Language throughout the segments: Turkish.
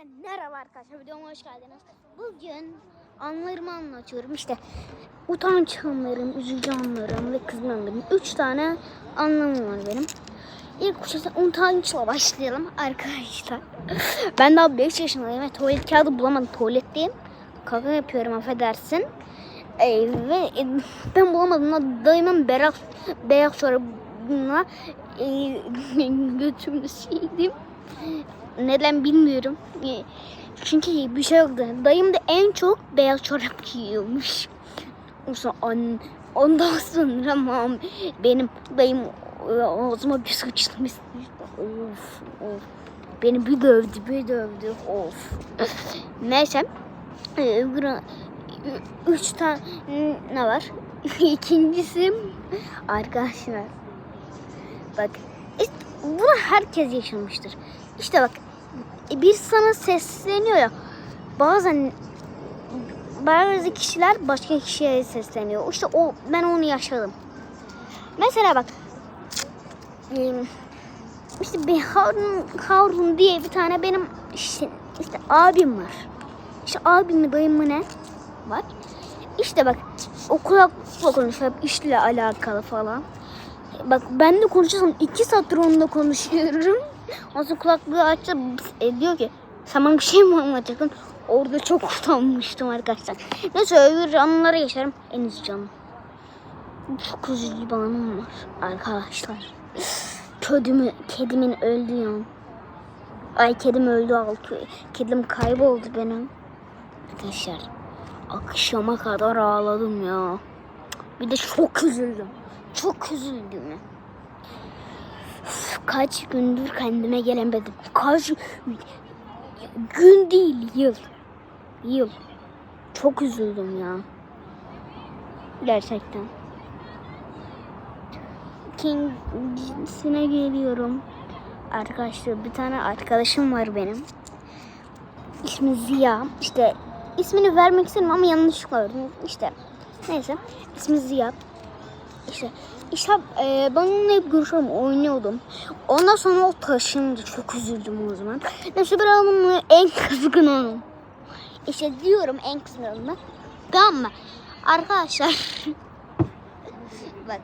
Hepinize merhaba arkadaşlar videoma hoş geldiniz. Bugün anılarımı anlatıyorum. İşte utanç anlarım, üzücü anlarım ve kızma anlarım. Üç tane anlam var benim. İlk başta utançla başlayalım arkadaşlar. ben daha 5 yaşındayım ve tuvalet kağıdı bulamadım. Tuvaletteyim. Kaka yapıyorum affedersin. Ee, ve ben bulamadım da dayımın beyaz, beyaz çorabına e, götümü sildim. Neden bilmiyorum. E, Çünkü bir şey yoktu. Dayım da en çok beyaz çorap giyiyormuş. Zaman an- ondan sonra mam benim dayım e, ağzıma bir sıçtım. Of of. Beni bir dövdü bir dövdü. Of. Neyse. E, ü- Üç tane ne var? İkincisi arkadaşlar. Bak bunu herkes yaşamıştır. İşte bak bir sana sesleniyor ya bazen bazı kişiler başka kişiye sesleniyor. İşte o ben onu yaşadım. Mesela bak işte bir Harun, Harun diye bir tane benim işte, işte abim var. İşte abim mi dayım mı ne var. İşte bak o kulakla konuşuyor işle alakalı falan. Bak ben de konuşuyorsam iki saattir onunla konuşuyorum. Ondan kulaklığı açtı e, diyor ki sen bana bir şey mi anlatacaksın? Orada çok utanmıştım arkadaşlar. Neyse öbür anıları yaşarım. En üzücü anım. Çok üzücü bir var arkadaşlar. Kedimi, kedimin öldüğü an. Ay kedim öldü altı. Kedim kayboldu benim. Arkadaşlar akşama kadar ağladım ya. Bir de çok üzüldüm. Çok üzüldüm. Kaç gündür kendime gelemedim. Kaç gün değil yıl. Yıl. Çok üzüldüm ya. Gerçekten. İkincisine geliyorum. Arkadaşlar bir tane arkadaşım var benim. İsmi Ziya. İşte ismini vermek istedim ama yanlışlıkla verdim. İşte neyse. ismi Ziya. İşte işte e, ben onunla hep görüşüyorum, oynuyordum. Ondan sonra o taşındı. Çok üzüldüm o zaman. Neyse ben onunla en kızgın onun. İşte diyorum en kızgın onunla. Tamam mı? Arkadaşlar. Bak.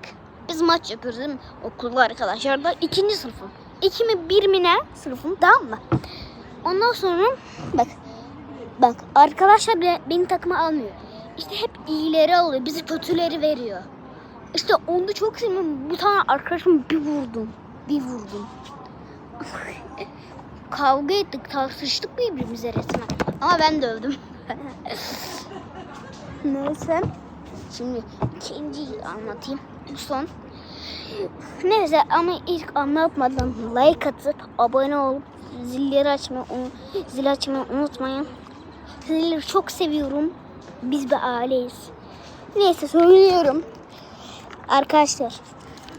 Biz maç yapıyoruz değil mi? Okulda arkadaşlar da ikinci sınıfım. İki mi bir mi ne sınıfım tamam mı? Ondan sonra bak. Bak arkadaşlar beni takıma almıyor. İşte hep iyileri alıyor. Bizi kötüleri veriyor. İşte onu çok sevmiyorum. Bu tane arkadaşımı bir vurdum. Bir vurdum. Kavga ettik, tartıştık birbirimize resmen. Ama ben dövdüm. Neyse. Şimdi ikinciyi anlatayım. Bu son. Neyse ama ilk anlatmadan like atıp abone olup zilleri açmayı, zil açmayı unutmayın. Sizleri çok seviyorum. Biz bir aileyiz. Neyse söylüyorum. Arkadaşlar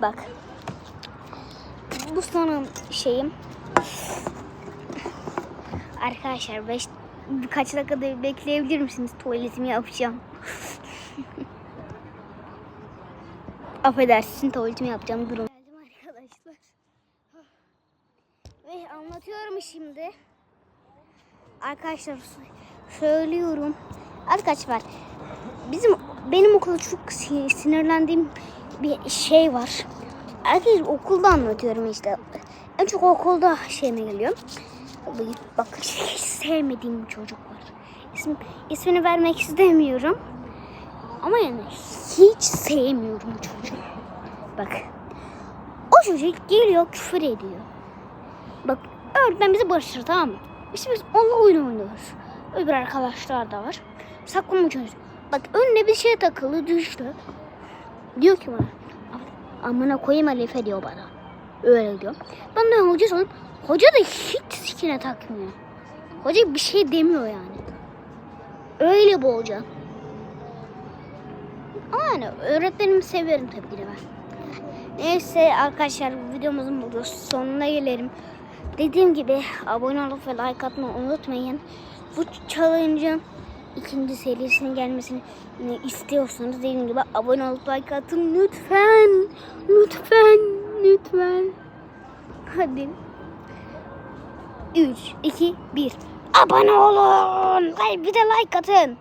bak. Bu son şeyim. Arkadaşlar beş, birkaç dakikada bekleyebilir misiniz? Tuvaletimi yapacağım. Affedersin tuvaletimi yapacağım. Durun. Geldim arkadaşlar. Ve anlatıyorum şimdi. Arkadaşlar söylüyorum. Arkadaşlar bizim benim okulda çok si- sinirlendiğim bir şey var. Arkadaşlar okulda anlatıyorum işte. En çok okulda şeyime geliyor. Bak hiç sevmediğim bir çocuk var. İsmi, ismini vermek istemiyorum. Ama yani hiç sevmiyorum çocuğu. Bak. O çocuk geliyor küfür ediyor. Bak öğretmen bizi barıştır tamam mı? İşte biz onunla oyun oynuyoruz. Öbür arkadaşlar da var. Saklama çocuk. Bak önüne bir şey takılı düştü. Diyor ki bana. Amına koyayım Alife diyor bana. Öyle diyor. Ben de hoca soruyorum. Hoca da hiç sikine takmıyor. Hoca bir şey demiyor yani. Öyle bu hoca. Ama yani öğretmenimi seviyorum tabii ki de ben. Neyse arkadaşlar videomuzun burada sonuna gelelim. Dediğim gibi abone olup ve like atmayı unutmayın. Bu challenge'ın ikinci serisinin gelmesini istiyorsanız dediğim gibi abone olup like atın lütfen. Lütfen. Lütfen. Hadi. 3, 2, 1. abone olun. Bir de like atın.